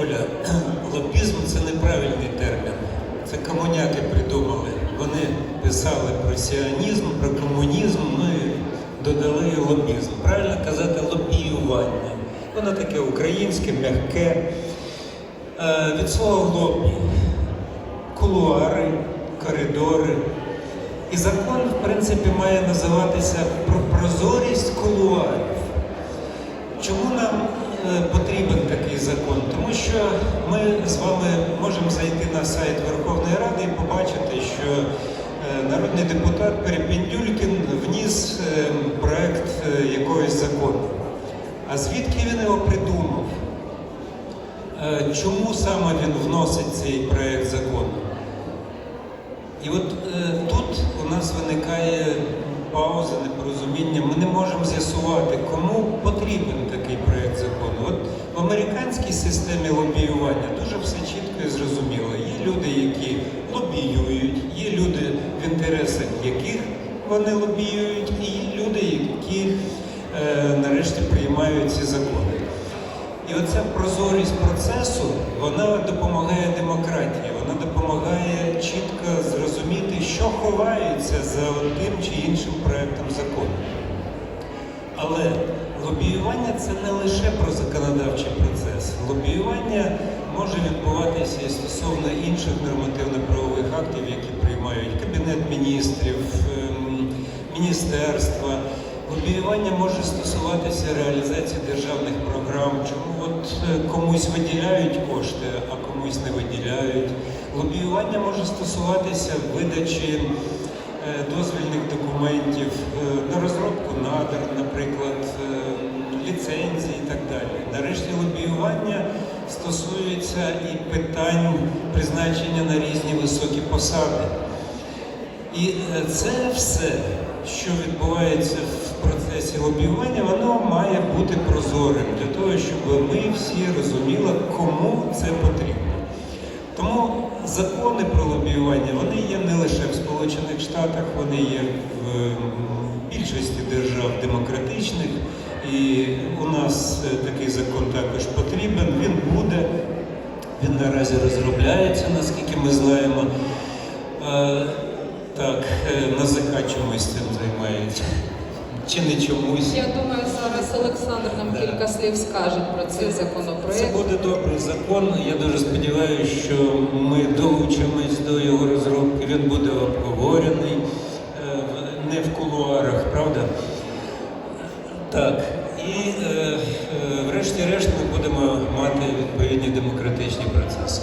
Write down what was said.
Оля, лобізм це неправильний термін. Це комуняки придумали. Вони писали про сіонізм, про комунізм, ну і додали лобізм. Правильно казати лобіювання. Воно таке українське, м'яке. Е, від слова лобі. Кулуари, коридори. І закон, в принципі, має називатися про прозорість кулуарів. Чому нам потрібен такий закон? Тому що ми з вами можемо зайти на сайт Верховної Ради і побачити, що е, народний депутат Перепіндюлькін вніс е, проект е, якогось закону. А звідки він його придумав? Е, Чому саме він вносить цей проект закону? І от е, тут у нас виникає пауза, непорозуміння. Ми не можемо з'ясувати, кому потрібен такий проєкт закону. От в американській системі лобіювання дуже все чітко і зрозуміло. Є люди, які лобіюють, є люди, в інтересах яких вони лобіюють, і є люди, які е, нарешті приймають ці закони. І оця прозорість процесу вона допомагає демократії, вона допомагає чітко зрозуміти, що ховається за тим чи іншим проектом закону. Але лобіювання це не лише про законодавчий процес. Лобіювання може відбуватися і стосовно інших нормативно-правових актів, які приймають Кабінет міністрів, ем, міністерства. Лобіювання може стосуватися реалізації державних програм, чому от е, комусь виділяють кошти, а комусь не виділяють. Лобіювання може стосуватися видачі е, дозвільних документів е, на розробку надр, наприклад, ліцензій і так далі. Нарешті лобіювання стосується і питань призначення на різні високі посади. І е, це все, що відбувається в процесі лобіювання, воно має бути прозорим для того, щоб ми всі розуміли, кому це потрібно. Тому закони про лобіювання вони є не лише в Сполучених Штатах, вони є в більшості держав демократичних. І у нас е, такий закон також він наразі розробляється, наскільки ми знаємо. Е, Так, е, НАЗК чомусь цим займається. Чи не чомусь. Я думаю, зараз Олександр нам Да. кілька слів скаже про цей Це законопроект. буде добрий закон. Я дуже сподіваюся, що ми долучимось до його розробки. Він буде обговорений е, не в кулуарах, правда? Так. І е, е, врешті-решт ми будемо мати відповідні демократичні процеси.